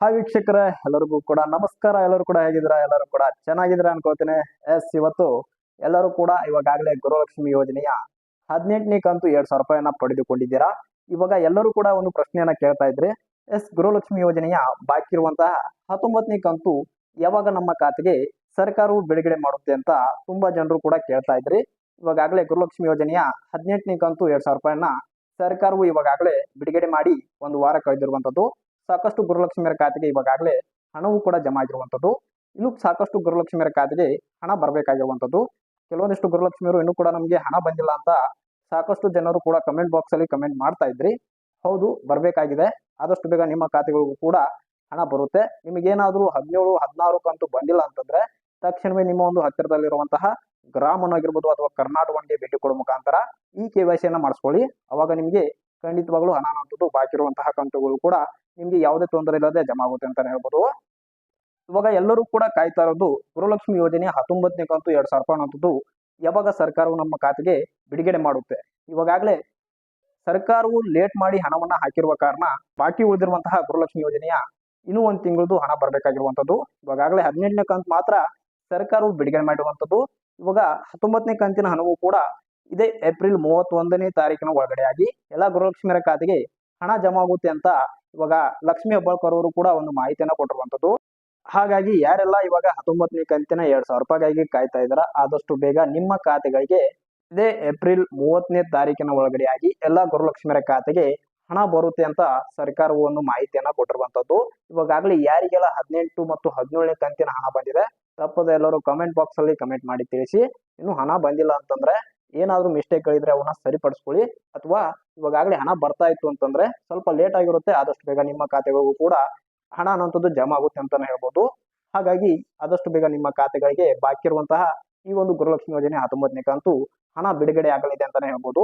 Hi ವೀಕ್ಷಕರೇ, ಎಲ್ಲರಿಗೂ ಕೂಡ ನಮಸ್ಕಾರ. ಎಲ್ಲರೂ ಕೂಡ ಹೇಗಿದ್ರ ಎಲ್ಲರೂ ಕೂಡ ಚೆನ್ನಾಗಿದ್ರ ಅನ್ಕೋತೀನಿ. ಎಸ್, ಇವತ್ತು ಎಲ್ಲರೂ ಕೂಡ ಇವಾಗಲೇ ಗುರುಲಕ್ಷ್ಮಿ ಯೋಜನೆಯ ಹದಿನೆಂಟನೇ ಕಂತು ಎರಡ್ ಸಾವಿರ ರೂಪಾಯಿಯನ್ನ ಪಡೆದುಕೊಂಡಿದ್ದೀರಾ? ಇವಾಗ ಎಲ್ಲರೂ ಕೂಡ ಒಂದು ಪ್ರಶ್ನೆಯನ್ನ ಕೇಳ್ತಾ ಇದ್ರಿ. ಎಸ್ ಗುರುಲಕ್ಷ್ಮಿ ಯೋಜನೆಯ ಬಾಕಿ ಇರುವಂತಹ ಹತ್ತೊಂಬತ್ತನೇ ಕಂತು ಯಾವಾಗ ನಮ್ಮ ಖಾತೆಗೆ ಸರ್ಕಾರವು ಬಿಡುಗಡೆ ಮಾಡುತ್ತೆ ಅಂತ ತುಂಬಾ ಜನರು ಕೂಡ ಕೇಳ್ತಾ ಇದ್ರಿ. ಇವಾಗಲೇ ಗುರುಲಕ್ಷ್ಮಿ ಯೋಜನೆಯ ಹದಿನೆಂಟನೇ ಕಂತು ಎರಡ್ ಸಾವಿರ ರೂಪಾಯಿಯನ್ನ ಸರ್ಕಾರವು ಇವಾಗಲೇ ಬಿಡುಗಡೆ ಮಾಡಿ ಒಂದು ವಾರ ಕಳೆದಿರುವಂತದ್ದು ಸಾಕಷ್ಟು ಗೃಹಲಕ್ಷ್ಮಿಯರ ಖಾತೆಗೆ ಇವಾಗಲೇ ಹಣವೂ ಕೂಡ ಜಮಾ ಆಗಿರುವಂಥದ್ದು. ಇನ್ನು ಸಾಕಷ್ಟು ಗೃಹಲಕ್ಷ್ಮಿಯರ ಖಾತೆಗೆ ಹಣ ಬರಬೇಕಾಗಿರುವಂತದ್ದು ಕೆಲವೊಂದಿಷ್ಟು ಗೃಹಲಕ್ಷ್ಮಿಯರು ಇನ್ನೂ ಕೂಡ ನಮಗೆ ಹಣ ಬಂದಿಲ್ಲ ಅಂತ ಸಾಕಷ್ಟು ಜನರು ಕೂಡ ಕಮೆಂಟ್ ಬಾಕ್ಸ್ ಅಲ್ಲಿ ಕಮೆಂಟ್ ಮಾಡ್ತಾ ಇದ್ರಿ. ಹೌದು, ಬರಬೇಕಾಗಿದೆ. ಆದಷ್ಟು ಬೇಗ ನಿಮ್ಮ ಖಾತೆಗಳಿಗೂ ಕೂಡ ಹಣ ಬರುತ್ತೆ. ನಿಮಗೇನಾದರೂ ಹದಿನೇಳು, ಹದಿನಾರು ಕಂತು ಬಂದಿಲ್ಲ ಅಂತಂದ್ರೆ ತಕ್ಷಣವೇ ನಿಮ್ಮ ಒಂದು ಹತ್ತಿರದಲ್ಲಿರುವಂತಹ ಗ್ರಾಮನ್ ಆಗಿರ್ಬೋದು ಅಥವಾ ಕರ್ನಾಟಕ ಭೇಟಿ ಕೊಡುವ ಮುಖಾಂತರ ಈ ಕೆ ವೈ ಸಿಯನ್ನ ಮಾಡಿಸ್ಕೊಳ್ಳಿ. ಅವಾಗ ನಿಮಗೆ ಖಂಡಿತವಾಗ್ಲೂ ಹಣ ಬಾಕಿ ಇರುವಂತಹ ಕಂತುಗಳು ಕೂಡ ನಿಮ್ಗೆ ಯಾವುದೇ ತೊಂದರೆ ಇಲ್ಲದೆ ಜಮಾ ಆಗುತ್ತೆ ಅಂತಾನೆ ಹೇಳ್ಬೋದು. ಇವಾಗ ಎಲ್ಲರೂ ಕೂಡ ಕಾಯ್ತಾ ಇರೋದು ಗುರುಲಕ್ಷ್ಮಿ ಯೋಜನೆ ಹತ್ತೊಂಬತ್ತನೇ ಕಂತು ಎರಡ್ ಸಾವಿರ ರೂಪಾಯಿ ಅನ್ನೋದು ಯಾವಾಗ ಸರ್ಕಾರವು ನಮ್ಮ ಖಾತೆಗೆ ಬಿಡುಗಡೆ ಮಾಡುತ್ತೆ. ಇವಾಗಲೇ ಸರ್ಕಾರವು ಲೇಟ್ ಮಾಡಿ ಹಣವನ್ನ ಹಾಕಿರುವ ಕಾರಣ ಬಾಕಿ ಉಳಿದಿರುವಂತಹ ಗುರುಲಕ್ಷ್ಮಿ ಯೋಜನೆಯ ಇನ್ನೂ ಒಂದು ತಿಂಗಳದು ಹಣ ಬರಬೇಕಾಗಿರುವಂತದ್ದು ಇವಾಗಲೇ ಹದಿನೆಂಟನೇ ಕಂತು ಮಾತ್ರ ಸರ್ಕಾರವು ಬಿಡುಗಡೆ ಮಾಡಿರುವಂತದ್ದು ಇವಾಗ ಹತ್ತೊಂಬತ್ತನೇ ಕಂತಿನ ಹಣವು ಕೂಡ ಇದೇ ಏಪ್ರಿಲ್ ಮೂವತ್ತೊಂದನೇ ತಾರೀಕಿನ ಒಳಗಡೆಯಾಗಿ ಎಲ್ಲಾ ಗೃಹಲಕ್ಷ್ಮಿಯರ ಖಾತೆಗೆ ಹಣ ಜಮಾ ಆಗುತ್ತೆ ಅಂತ ಇವಾಗ ಲಕ್ಷ್ಮಿ ಹೆಬ್ಬಾಳ್ಕರ್ ಅವರು ಕೂಡ ಒಂದು ಮಾಹಿತಿಯನ್ನ ಕೊಟ್ಟಿರುವಂತದ್ದು ಹಾಗಾಗಿ ಯಾರೆಲ್ಲ ಇವಾಗ ಹತ್ತೊಂಬತ್ತನೇ ಕಂತಿನ ಎರಡ್ ಸಾವಿರ ರೂಪಾಯಿಗಾಗಿ ಕಾಯ್ತಾ ಇದಾರ ಆದಷ್ಟು ಬೇಗ ನಿಮ್ಮ ಖಾತೆಗಳಿಗೆ ಇದೇ ಏಪ್ರಿಲ್ ಮೂವತ್ತನೇ ತಾರೀಕಿನ ಆಗಿ ಎಲ್ಲಾ ಗುರುಲಕ್ಷ್ಮಿಯರ ಖಾತೆಗೆ ಹಣ ಬರುತ್ತೆ ಅಂತ ಸರ್ಕಾರವು ಒಂದು ಮಾಹಿತಿಯನ್ನ ಕೊಟ್ಟಿರುವಂತದ್ದು ಇವಾಗಲೇ ಯಾರಿಗೆಲ್ಲ ಹದಿನೆಂಟು ಮತ್ತು ಹದಿನೇಳನೇ ಕಂತಿನ ಹಣ ಬಂದಿದೆ, ತಪ್ಪದೆ ಎಲ್ಲರೂ ಕಮೆಂಟ್ ಬಾಕ್ಸ್ ಅಲ್ಲಿ ಕಮೆಂಟ್ ಮಾಡಿ ತಿಳಿಸಿ. ಇನ್ನು ಹಣ ಬಂದಿಲ್ಲ ಅಂತಂದ್ರೆ ಏನಾದ್ರೂ ಮಿಸ್ಟೇಕ್ ಗಳಿದ್ರೆ ಅವನ್ನ ಸರಿಪಡಿಸ್ಕೊಳ್ಳಿ ಅಥವಾ ಇವಾಗಲೇ ಹಣ ಬರ್ತಾ ಇತ್ತು ಅಂತಂದ್ರೆ ಸ್ವಲ್ಪ ಲೇಟ್ ಆಗಿರುತ್ತೆ, ಆದಷ್ಟು ಬೇಗ ನಿಮ್ಮ ಖಾತೆಗಳಿಗೂ ಕೂಡ ಹಣ ಅನ್ನೋಂಥದ್ದು ಜಮಾ ಆಗುತ್ತೆ ಅಂತಾನೆ ಹೇಳ್ಬೋದು. ಹಾಗಾಗಿ ಆದಷ್ಟು ಬೇಗ ನಿಮ್ಮ ಖಾತೆಗಳಿಗೆ ಬಾಕಿ ಇರುವಂತಹ ಈ ಒಂದು ಗೃಹಲಕ್ಷ್ಮಿ ಯೋಜನೆ ಹತ್ತೊಂಬತ್ತನೇ ಕಂತು ಹಣ ಬಿಡುಗಡೆ ಆಗಲಿದೆ ಅಂತಾನೆ ಹೇಳ್ಬೋದು.